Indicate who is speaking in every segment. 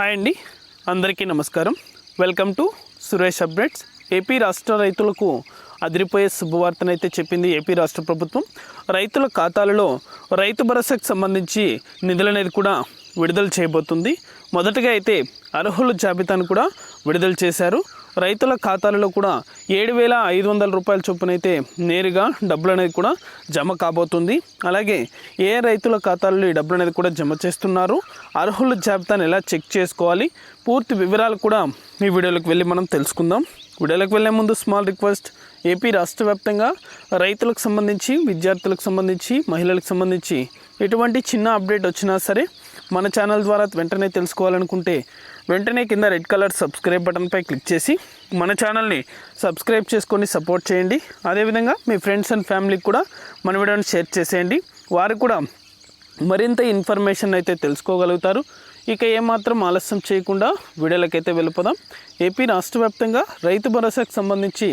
Speaker 1: Hi అండి. అందరికీ నమస్కారం. Welcome to Suresh updates. AP రాష్ట్ర రైతులకు అదిరిపోయే శుభవార్తనైతే చెప్పింది ఏపీ రాష్ట్ర ప్రభుత్వం. రైతుల ఖాతాలలో రైతు భరోసాకు సంబంధించి నిధులనేది కూడా విడుదల చేయబోతుంది. మొదటగా అయితే అర్హుల జాబితాను కూడా విడుదల చేశారు. రైతుల ఖాతాలలో కూడా ఏడు వేల ఐదు వందల రూపాయల చొప్పునైతే నేరుగా డబ్బులు అనేది కూడా జమ కాబోతుంది. అలాగే ఏ రైతుల ఖాతాలలో ఈ డబ్బులు అనేది కూడా జమ చేస్తున్నారు? అర్హుల జాబితాను ఎలా చెక్ చేసుకోవాలి? పూర్తి వివరాలు కూడా ఈ వీడియోలోకి వెళ్ళి మనం తెలుసుకుందాం. వీడియోలోకి వెళ్ళే ముందు స్మాల్ రిక్వెస్ట్ ఏపీ రాష్ట్ర వ్యాప్తంగా రైతులకు సంబంధించి విద్యార్థులకు సంబంధించి మహిళలకు సంబంధించి ఎటువంటి చిన్న అప్డేట్ వచ్చినా సరే మన ఛానల్ ద్వారా వెంటనే తెలుసుకోవాలనుకుంటే వెంటనే కింద రెడ్ కలర్ సబ్స్క్రైబ్ బటన్పై క్లిక్ చేసి మన ఛానల్ని సబ్స్క్రైబ్ చేసుకొని సపోర్ట్ చేయండి. అదేవిధంగా మీ ఫ్రెండ్స్ అండ్ ఫ్యామిలీకి కూడా మన వీడియోని షేర్ చేసేయండి. వారు కూడా మరింత ఇన్ఫర్మేషన్ అయితే తెలుసుకోగలుగుతారు. ఇక ఏమాత్రం ఆలస్యం చేయకుండా వీడియోలకైతే వెళ్ళిపోదాం. ఏపీ రాష్ట్ర వ్యాప్తంగా రైతు భరోసాకు సంబంధించి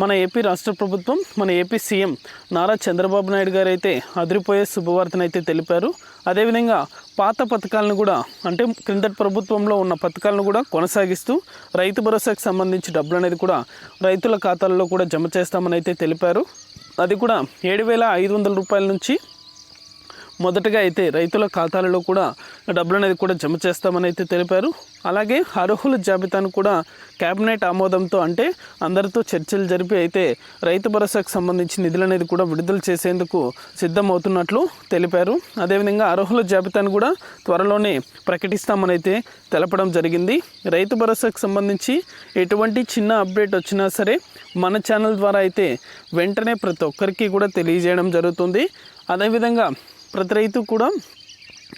Speaker 1: మన ఏపీ రాష్ట్ర ప్రభుత్వం మన ఏపీ సీఎం నారా చంద్రబాబు నాయుడు గారు అయితే అదిరిపోయే శుభవార్తనైతే తెలిపారు. అదేవిధంగా పాత పథకాలను కూడా అంటే క్రిందటి ప్రభుత్వంలో ఉన్న పథకాలను కూడా కొనసాగిస్తూ రైతు భరోసాకు సంబంధించి డబ్బులు అనేది కూడా రైతుల ఖాతాల్లో కూడా జమ చేస్తామని అయితే తెలిపారు. అది కూడా ఏడు వేల ఐదు వందల రూపాయల నుంచి మొదటగా అయితే రైతుల ఖాతాలలో కూడా డబ్బులు అనేది కూడా జమ చేస్తామని అయితే తెలిపారు. అలాగే అర్హుల జాబితాను కూడా కేబినెట్ ఆమోదంతో అంటే అందరితో చర్చలు జరిపి అయితే రైతు భరోసాకు సంబంధించి నిధులు అనేది కూడా విడుదల చేసేందుకు సిద్ధమవుతున్నట్లు తెలిపారు. అదేవిధంగా అర్హుల జాబితాను కూడా త్వరలోనే ప్రకటిస్తామని అయితే తెలపడం జరిగింది. రైతు భరోసాకు సంబంధించి ఎటువంటి చిన్న అప్డేట్ వచ్చినా సరే మన ఛానల్ ద్వారా అయితే వెంటనే ప్రతి ఒక్కరికి కూడా తెలియజేయడం జరుగుతుంది. అదేవిధంగా ప్రతి రైతు కూడా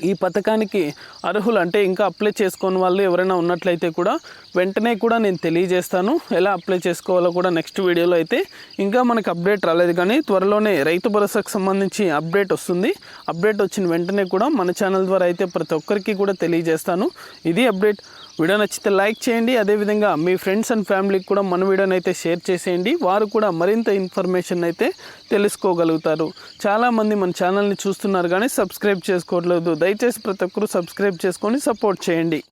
Speaker 1: ఈ పథకానికి అర్హులు అంటే ఇంకా అప్లై చేసుకోని వాళ్ళు ఎవరైనా ఉన్నట్లయితే కూడా వెంటనే కూడా నేను తెలియజేస్తాను. ఎలా అప్లై చేసుకోవాలో కూడా నెక్స్ట్ వీడియోలో అయితే ఇంకా మనకు అప్డేట్ రాలేదు కానీ త్వరలోనే రైతు భరోసాకు సంబంధించి అప్డేట్ వస్తుంది. అప్డేట్ వచ్చిన వెంటనే కూడా మన ఛానల్ ద్వారా అయితే ప్రతి ఒక్కరికి కూడా తెలియజేస్తాను. ఇది అప్డేట్ వీడియో నచ్చితే లైక్ చేయండి. అదేవిధంగా మీ ఫ్రెండ్స్ అండ్ ఫ్యామిలీకి కూడా మన వీడియోని అయితే షేర్ చేసేయండి. వారు కూడా మరింత ఇన్ఫర్మేషన్ అయితే తెలుసుకోగలుగుతారు. చాలామంది మన ఛానల్ని చూస్తున్నారు కానీ సబ్స్క్రైబ్ చేసుకోవట్లేదు. దయచేసి ప్రతి ఒక్కరూ సబ్స్క్రైబ్ చేసుకొని సపోర్ట్ చేయండి.